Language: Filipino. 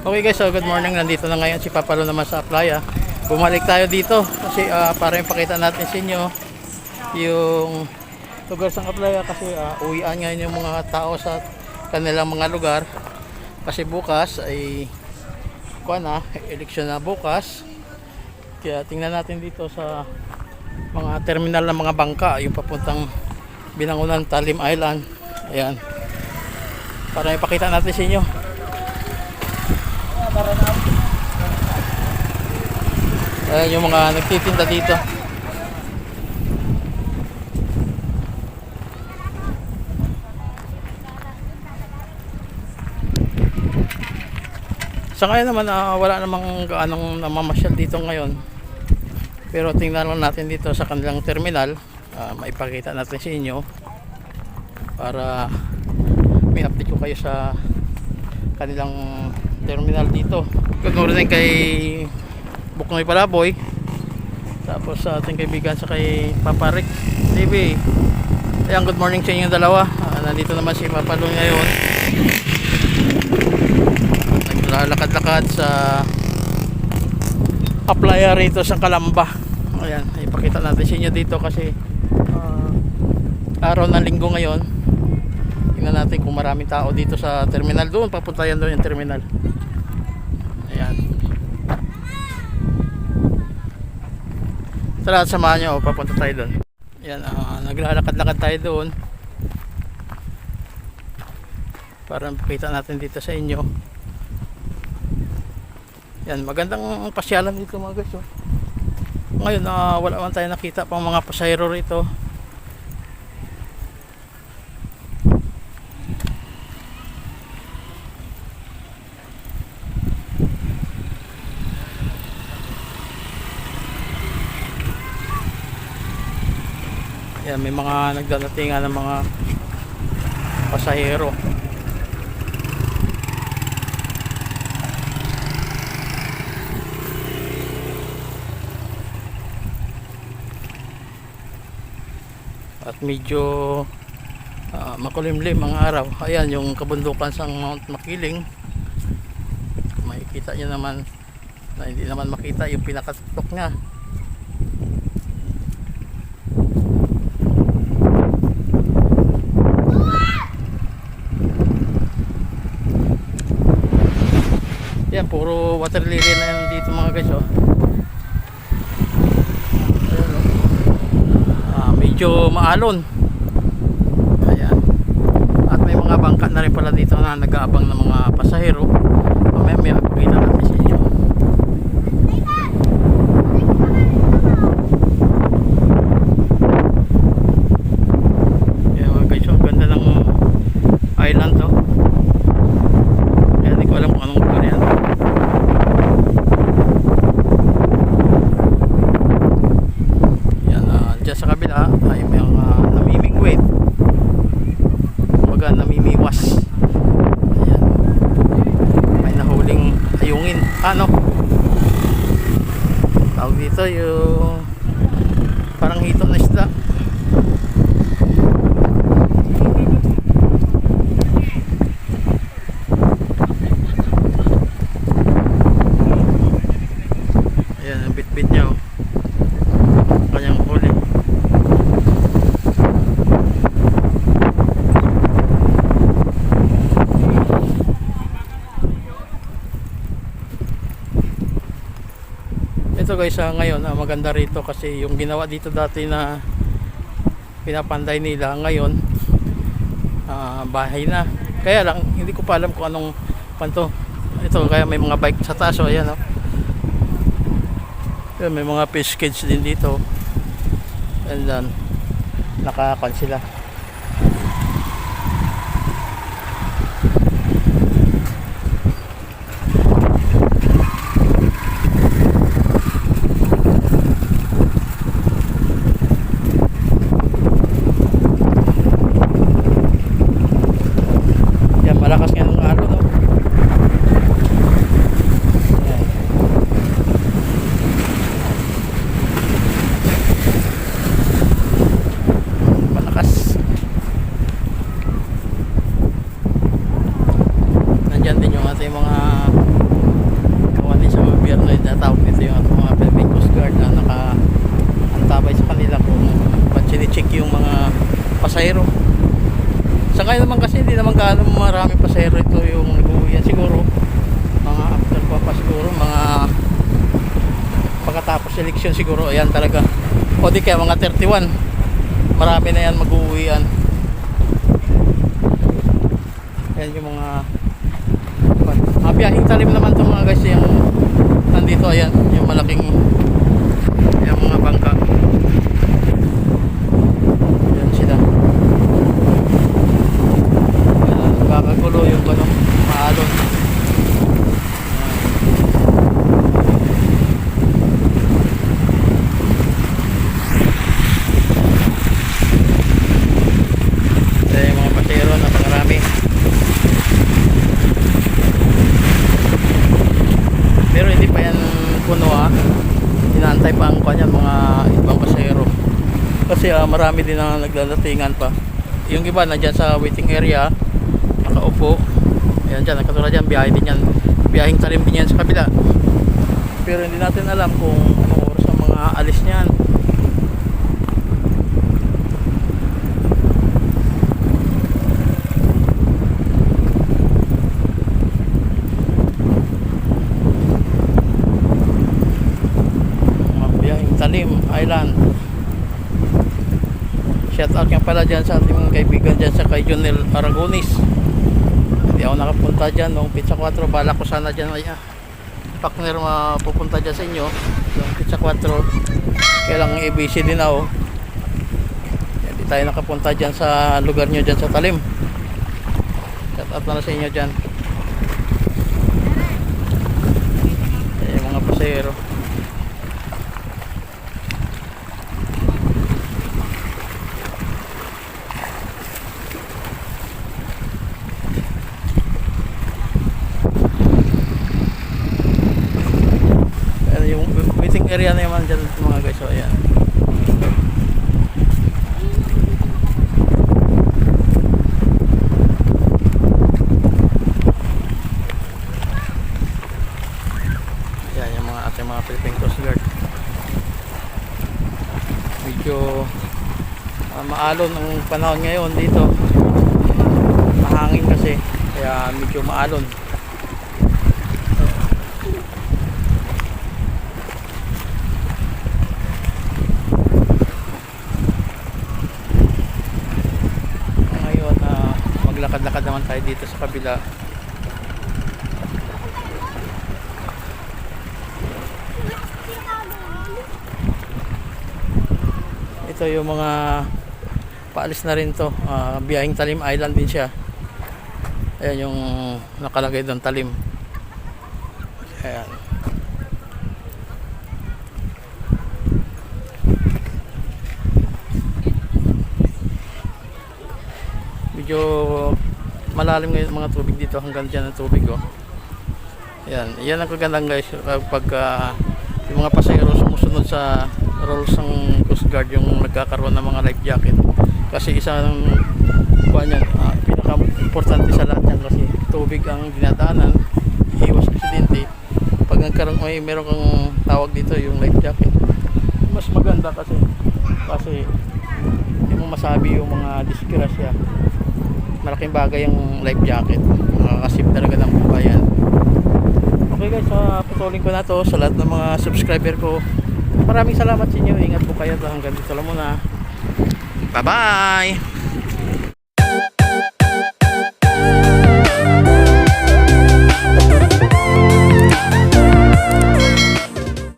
Okay guys, so good morning. Nandito na ngayon si Papalo naman sa playa. Bumalik tayo dito kasi ah, para ipakita natin sa inyo yung lugar sa playa kasi ah, uwian ngayon yung mga tao sa kanilang mga lugar. Kasi bukas ay kuan na, eleksyon na bukas. Kaya tingnan natin dito sa mga terminal ng mga bangka, yung papuntang Binangunan Talim Island. Ayan. Para ipakita natin sa inyo. Ayan yung mga nagtitinda dito. Sa ngayon naman ah, wala namang gaanong namamasyal dito ngayon. Pero tingnan lang natin dito sa kanilang terminal. ah, maipakita natin sa inyo para may update ko kayo sa kanilang terminal dito. Good morning kay Buknoy Palaboy. Tapos sa ating kaibigan sa kay Papa Rick TV. Ayan, good morning sa inyong dalawa. Ah, nandito naman si Papa Lu ngayon. Naglalakad-lakad sa applya rito sa Kalamba. Ayan, ipakita natin sa inyo dito kasi ah, araw ng linggo ngayon. Natin kung maraming tao dito sa terminal doon. Papunta yan doon yung terminal. Ayan. Tara, samahan nyo. Papunta tayo doon. Ayan, ah, naglalakad-lakad tayo doon. Para makita natin dito sa inyo. Yan, magandang pasyalan dito mga guys. Oh. Ngayon, ah, wala man tayo nakita pang mga pasahero rito. Yan, may mga nagdadatingan ng mga pasahero. At medyo ah, makulimlim ang araw. Ayan, yung kabundukan sa Mount Makiling. Makikita nyo naman na hindi naman makita yung pinakatuktok niya. Yan, puro water lily na yan dito mga guys, oh. Ayan, oh. Ah, medyo maalon. Ayan. At may mga bangka na rin pala dito na nag-aabang ng mga pasahero. Mamaya may makikita natin sa inyo. Ayan mga guys, oh, ganda ng island to. Ayan, hindi ko alam kung anong lugar yan. Yan, ah, dyan sa kabila ay may mga namimingwit. Kumbaga namimiwas. Ayan. May nahuling ayungin. Ano? Tawag dito yung parang hito na isda. Ayan, ang bit-bit niya oh. Kanyang huli. Ito guys, ah, ngayon ah, maganda rito kasi yung ginawa dito dati na pinapanday nila ngayon ah, bahay na. Kaya lang hindi ko pa alam kung anong panto. Ito kaya may mga bike sa taas oh, ayan oh. May mga fish cage din dito. And then, nakakon sila. Yan, malakas nga ng araw, no? Yan. malakas gaano marami pasero ito yung nag-uwian siguro mga after pa pa siguro mga pagkatapos election siguro ayan talaga. O di kaya mga 31 marami na yan mag-uwian yan yung mga biyahing talim naman to mga guys yung nandito ayan yung malaking yung mga bangka yan sila Ayan, Nagkakagulo yung ano, maalon. Ayan yung mga pasero, napakarami. Pero hindi pa yan puno ah. Inaantay pa ang kanya mga ibang pasero. Kasi ah, marami din na naglalatingan pa. Yung iba nandyan sa waiting area, nakaupo. Ayan dyan, katulad dyan, biyahe din yan. Biyaheng talim din yan sa kabila. Pero hindi natin alam kung anong oras ang mga alis niyan. Mga biyaheng talim, island. Shout out nga pala dyan sa ating mga kaibigan dyan sa kay Junel Aragonis. Hindi ako nakapunta dyan noong Pizza 4. Bala ko sana dyan ay ah, partner mapupunta dyan sa inyo. Yung Pizza 4. Kaya lang ABC din ako. Hindi tayo nakapunta dyan sa lugar nyo dyan sa Talim. Shout out na sa inyo dyan. Yung mga pasero. Ayan yung waiting area na naman dyan mga guys. So, ayan. Ayan yung mga ating mga Philippine Coast Guard. Medyo ah, maalon ang panahon ngayon dito. Mahangin kasi. Kaya medyo maalon. ngayon na maglakad-lakad naman tayo dito sa kabila. Ito yung mga paalis na rin to. Ah, biyahing Talim Island din siya. Ayan yung nakalagay doon Talim. Ayan. Medyo malalim ngayon mga tubig dito hanggang dyan ang tubig oh. yan, yan ang kagandang guys kapag ah, yung mga pasahero sumusunod sa rules ng Coast Guard yung nagkakaroon ng mga life jacket. Kasi isang kuha niyan, ah, pinaka-importante sa lahat yan kasi tubig ang dinadaanan iwas aksidente. Pag nagkaroon may meron kang tawag dito yung life jacket. Mas maganda kasi kasi hindi mo masabi yung mga disgrasya malaking bagay yung life jacket. Makakasip talaga ng buhayan okay guys uh, putulin ko na to sa lahat ng mga subscriber ko. Maraming salamat sa inyo. Ingat po kayo. Hanggang dito lang muna. Bye bye